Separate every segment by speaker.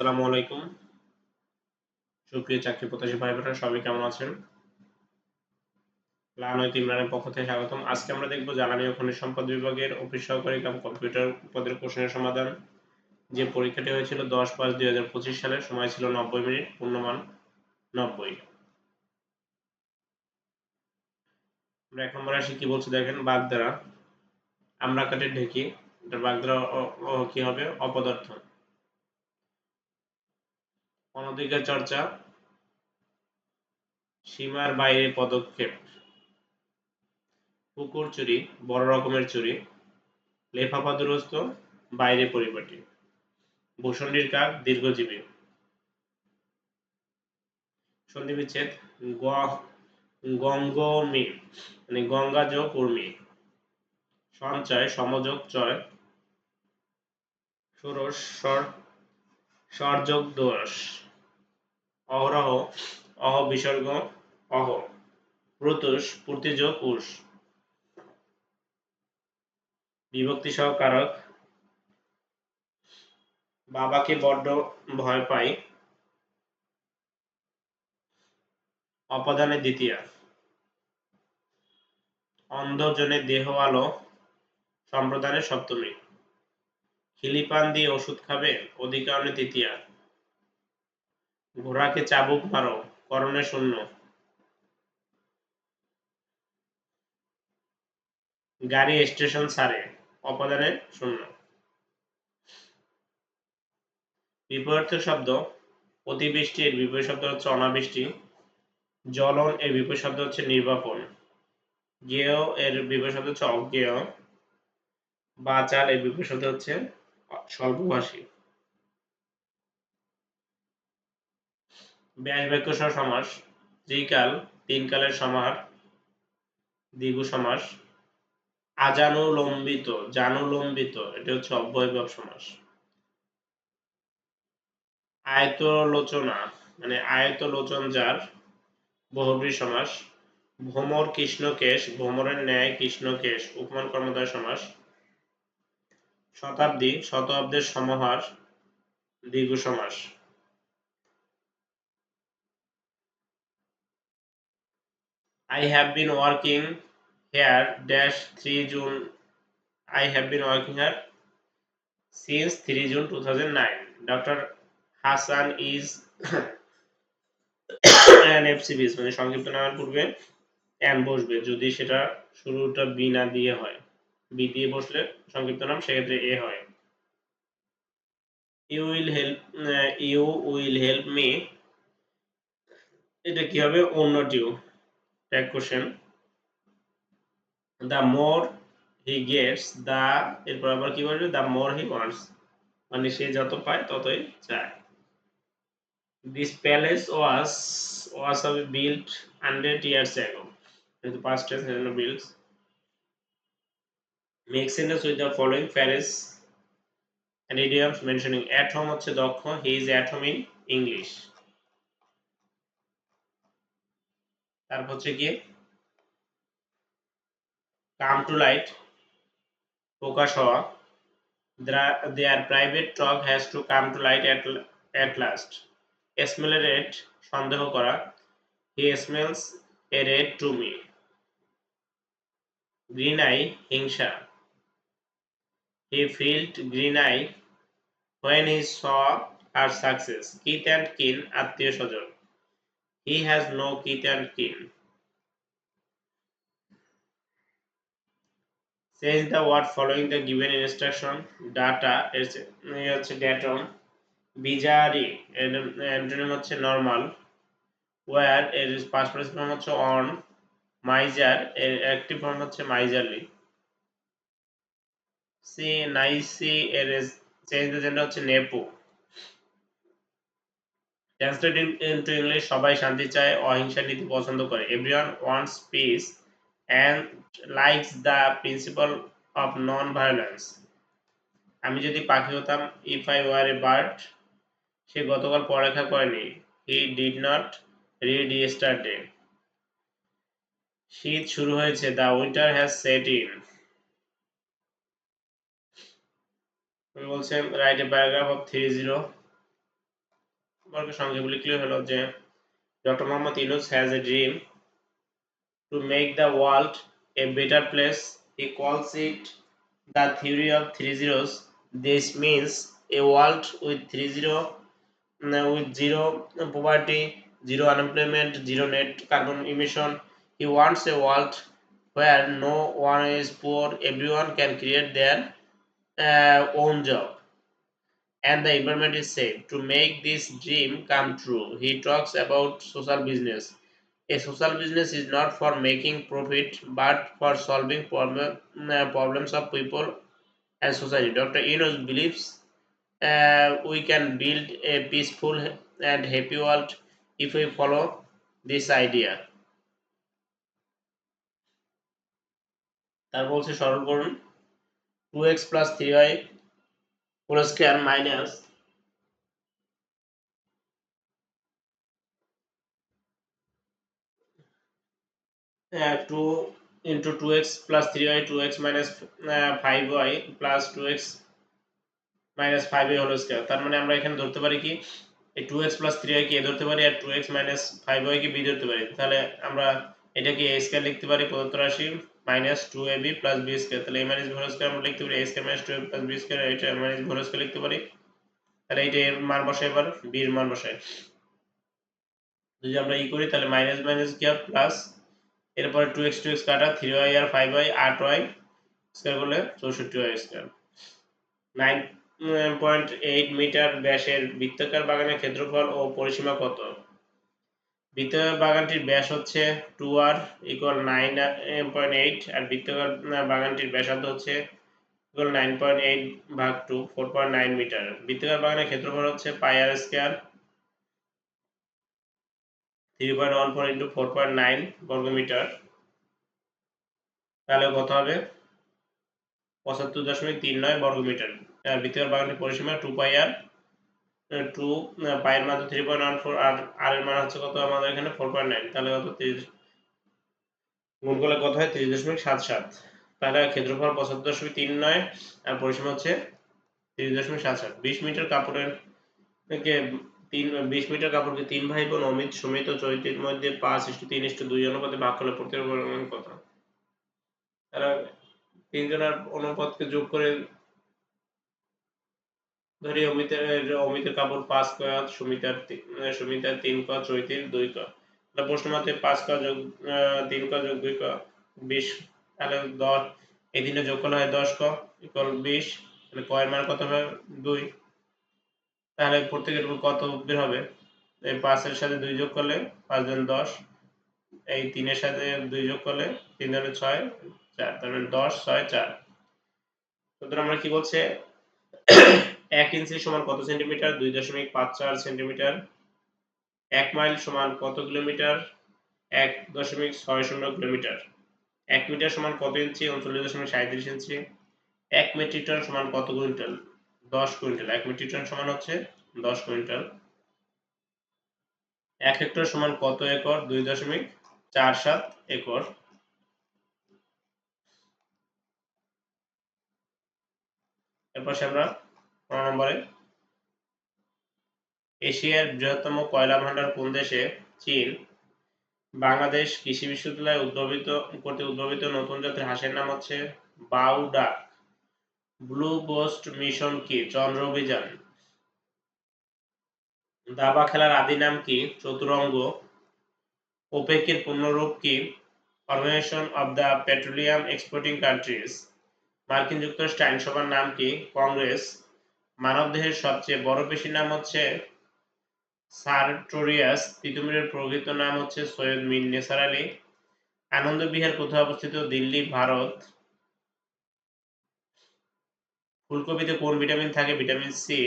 Speaker 1: আসসালামু আলাইকুম। সুপ্রিয় চাকরি প্রত্যাশী ভাই বোনেরা সবাই কেমন আছেন? লানৈত ইমরানের পক্ষ থেকে স্বাগতম। আজকে আমরা দেখব জ্বালানি ও খনিজ সম্পদ বিভাগের অফিস সহকারী কাম কম্পিউটার পদের কোশ্চেনের সমাধান। যে পরীক্ষাটি হয়েছিল দশ পাঁচ দুই হাজার পঁচিশ সালে, সময় ছিল নব্বই মিনিট, পূর্ণমান নব্বই। আমরা এক নম্বরে আসি, কি বলছে দেখেন বাগধারা আমরা কাটে ঢেকি এটা বাগধারা কি হবে? অপদার্থ। অনধিকার চর্চা, সীমার বাইরে পদক্ষেপ, পুকুর চুরি, বড় রকমের চুরি লেফাফা দুরস্ত বাইরে পরিপাটি ভূষণ্ডির কাক দীর্ঘজীবী। সন্ধি বিচ্ছেদ গঙ্গমি মানে গঙ্গা যোগ উর্মি, সঞ্চয়, সমযোগ, চয়, ষোড়শ স্বর স্বরযোগ দোষ। অহরহ অহ বিসর্গ অহ প্রতুষ প্রতিযোগ উষ বিভক্তি সহকারক বাবাকে বড্ড ভয় পাই অপদানে দ্বিতীয়। অন্ধজনে দেহ আলো সম্প্রদানের সপ্তমী। খিলিপান দিয়ে ওষুধ খাবে, অধিকারণে তৃতীয়া। ঘোড়াকে চাবুক মারো করণে শূন্য। গাড়ি স্টেশন ছাড়ে অপদানে শূন্য। বিপরীত শব্দ, অতিবৃষ্টি এর বিপরীত শব্দ হচ্ছে অনাবৃষ্টি। জলন এর বিপরীত শব্দ হচ্ছে নির্বাপন। গেয় এর বিপরীত শব্দ হচ্ছে অজ্ঞেয়। বাচাল এর বিপরীত শব্দ হচ্ছে স্বল্পভাষী। ব্যাস বাক্য সমাস, ত্রিকাল তিন কালের সমাহার দ্বিগু সমাস আজানুলম্বিত, জানুলম্বিত, এটা হচ্ছে অব্যয়ভাব সমাস। আয়তলোচনা মানে আয়তলোচন যার, বহুব্রী সমাস, ভ্রমর কৃষ্ণকেশ, ভ্রমরের ন্যায় কৃষ্ণকেশ, উপমান কর্মদায় সমাস, শতাব্দী, শতাব্দের সমাহার দ্বিগু সমাস I have been working here, dash 3 June. I have been working here since 3 June 2009. Dr. Hassan is an FCBs মানে সংক্ষিপ্ত নামের পূর্বে এন বসবে যদি সেটা শুরুটা বি না দিয়ে হয় বি দিয়ে বসলে সংক্ষিপ্ত নাম সেক্ষেত্রে এ হয় you will help you will help me এটা কি হবে অন্য টিউ tag question the more he gets the এরপর আবার কি বলবে the more he wants মানে সে যত পায় ততই চায় this palace was was built 100 years ago যেহেতু past tense সেজন্য built make sentence with the following phrase and idioms mentioning at home হচ্ছে দক্ষ he is at home in english তারপর হচ্ছে গিয়ে কাম টু লাইট প্রকাশ হওয়া। There private talk has to come to light at last smell a rat সন্দেহ করা। He smells a rat to me green eye হিংসা। He felt green eye when he saw our success kith and kin আত্মীয় স্বজন He has no and kin. Change the word following the given instruction. Data হচ্ছে datum. বিজারি এর হচ্ছে normal wire এর past participle হচ্ছে on miser এর active form হচ্ছে মাইজারলি সি নাইসি এর চেঞ্জ দ্য জেন্ডার হচ্ছে নেপো ট্রান্সলেট ইনটু ইংলিশ সবাই শান্তি চায় অহিংসা নীতি পছন্দ করে। Everyone wants peace and likes the principle of non violence আমি যদি পাখি হতাম if I were a bird সে গতকাল পড়ালেখা করেনি। He did not read yesterday শীত শুরু হয়েছে। The winter has set in বলছেন write a paragraph of three zero বর্গের ক্লিয়ার হলো যে doctor Mohammad Yunus has a dream to make the world a better place he calls it the theory of three zeros this means a world with three zero with zero poverty, zero unemployment, zero net carbon emission. He wants a world where no one is poor, everyone can create their uh, own job, and the environment is safe. To make this dream come true, he talks about social business. A social business is not for making profit but for solving problem, uh, problems of people and society. Dr. Enos believes uh, we can build a peaceful and happy world if we follow this idea তারপর বলছে সরল করুন two X plus three Y whole square minus two into two x plus three y, two x minus five y plus two x minus five a whole square. তার মানে আমরা এখানে ধরতে পারি কি? এই টু এক্স প্লাস থ্রি কে A ধরতে পারি আর টু এক্স মাইনাস ফাইভ কে বি ধরতে পারি। তাহলে আমরা এটাকে এ স্কোয়ার লিখতে পারি প্রদত্ত রাশি। Minus two a b plus b square তাহলে a minus v whole square আমরা লিখতে পারি a square minus two a plus b square এটা মাইনাস ভি হোল স্কোয়ার লিখতে পারি। তাহলে এইটা এর মান বসাই এবার বি এর মান বসাই। যদি আমরা ই করি, তাহলে মাইনাস মাইনাস কি প্লাস এরপরে টু এক্স টু এক্স কাটা থ্রি ওয়াই আর ফাইভ ওয়াই আট ওয়াই স্কোয়ার করলে চৌষট্টি y square nine point eight metre ব্যাসের বৃত্তাকার বাগানের ক্ষেত্রফল ও পরিসীমা কত? বৃত্তাকার বাগানটির ব্যাস হচ্ছে two r equal nine point eight আর বৃত্তাকার বাগানটির ব্যাসার্ধ হচ্ছে ইকুয়াল নাইন পয়েন্ট এইট ভাগ two four point nine metre বৃত্তাকার বাগানের ক্ষেত্রফল হচ্ছে pi r square three point one four into four point nine বর্গমিটার তাহলে কত হবে? পঁচাত্তর দশমিক তিন নয় বর্গমিটার বৃত্তাকার বাগানের পরিসীমা টু পাই আর টু পাইয়ের মান থ্রি পয়েন্ট ওয়ান ফোর আর আর এর মান হচ্ছে কত আমাদের এখানে? ফোর পয়েন্ট নাইন তাহলে কত? তিরিশ। গুণ করলে কত হয়? তিরিশ দশমিক সাত সাত। তাহলে ক্ষেত্রফল পঁচাত্তর দশমিক তিন নয়, আর পরিসীমা হচ্ছে তিরিশ দশমিক সাত সাত। বিশ মিটার কাপড়ের থেকে তিন, বিশ মিটার কাপড়কে তিন ভাই বোন, অমিত, সুমিত ও চৈতির মধ্যে পাঁচ ইস্টু তিন ইস্টু দুই অনুপাতে ভাগ করলে প্রত্যেক পরিমাণ কত? তারা তিনজনের অনুপাতকে যোগ করে ধরি অমিতের অমিতের কাপড় পাঁচ ক, সুমিতার সুমিতার তিন ক, চৈতির দুই ক। প্রশ্ন মতে পাঁচ ক যোগ তিন ক যোগ দুই ক, বিশ, তাহলে দশ। এই দিনে যোগ করলে হয় দশ ক ইকুয়াল বিশ, তাহলে ক এর মান কত হবে? দুই। তাহলে প্রত্যেকের কত বের হবে? এই পাঁচের সাথে দুই যোগ করলে পাঁচ জন দশ। এই তিনের সাথে দুই যোগ করলে তিন ধরে ছয়, চার। মানে দশ, ছয়, চার। সুতরাং আমরা কি বলছে? এক ইঞ্চি সমান কত সেন্টিমিটার? দুই দশমিক পাঁচ চার সেন্টিমিটার। এক মাইল সমান কত কিলোমিটার? এক দশমিক ছয় শূন্য কিলোমিটার। এক মিটার সমান কত ইঞ্চি? উনচল্লিশ দশমিক সাঁত্রিশ ইঞ্চি। এক মেট্রিক টন সমান কত কুইন্টাল? দশ কুইন্টাল। এক মেট্রিক টন সমান হচ্ছে দশ কুইন্টাল। এক হেক্টর সমান কত একর? দুই দশমিক চার সাত একর। এরপর আমরা পনেরো নম্বরে? এশিয়ার বৃহত্তম কয়লা ভান্ডার কোন দেশে? চীন। বাংলাদেশ কৃষি বিশ্ববিদ্যালয়ে উদ্ভাবিত, করতে উদ্ভাবিত নতুন জাতের হাঁসের নাম হচ্ছে বাউডাক ব্লু গোস্ট মিশন কি? চন্দ্র অভিযান। দাবা খেলার আদি নাম কি? চতুরঙ্গ। ওপেকের পূর্ণরূপ কি? Organisation of the petroleum exporting countries. মার্কিন যুক্তরাষ্ট্র আইনসভার নাম কি? কংগ্রেস। মানবদেহের সবচেয়ে বড় পেশির নাম হচ্ছে সার্টোরিয়াস। তিতুমিরের প্রকৃত নাম হচ্ছে সৈয়দ মিন নেসার আলী। আনন্দ বিহার কোথায় অবস্থিত? দিল্লি, ভারত। ফুলকপিতে কোন ভিটামিন থাকে? Vitamin C.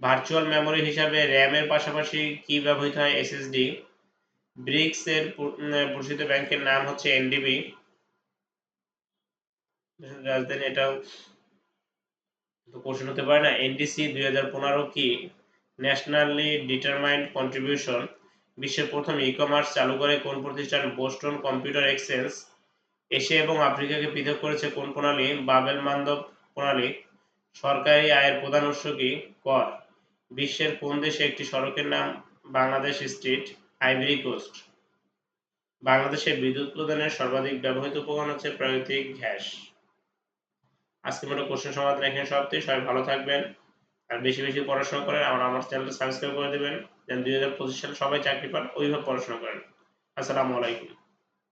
Speaker 1: ভার্চুয়াল মেমোরি হিসাবে র্যাম এর পাশাপাশি কি ব্যবহৃত হয়? এসএসডি। ব্রিক্স এর প্রসিদ্ধ ব্যাংকের নাম হচ্ছে এনডিবি। রাজধানী এটাও তো হতে পারে না এনডিসি দুই কি ন্যাশনালি ডিটারমাইন্ড কন্ট্রিবিউশন বিশ্বের প্রথম ই কমার্স চালু করে কোন প্রতিষ্ঠান বোস্টন কম্পিউটার এক্সচেঞ্জ এশিয়া এবং আফ্রিকাকে পৃথক করেছে কোন প্রণালী? বাবেল মান্দব প্রণালী, সরকারি আয়ের প্রধান উৎস কি? কর। বিশ্বের কোন দেশে একটি সড়কের নাম বাংলাদেশ স্ট্রিট? আইভরি কোস্ট বাংলাদেশে বিদ্যুৎ প্রদানের সর্বাধিক ব্যবহৃত উপকরণ হচ্ছে প্রাকৃতিক গ্যাস। আজকে মতো কোশ্চেন সমাধান এখানে সমাপ্তি। সবাই ভালো থাকবেন আর বেশি বেশি পড়াশোনা করেন আর আমার চ্যানেলটা সাবস্ক্রাইব করে দেবেন। যেন দুই হাজার পঁচিশ সালে সবাই চাকরি পান, ওইভাবে পড়াশোনা করেন। আসসালামু আলাইকুম।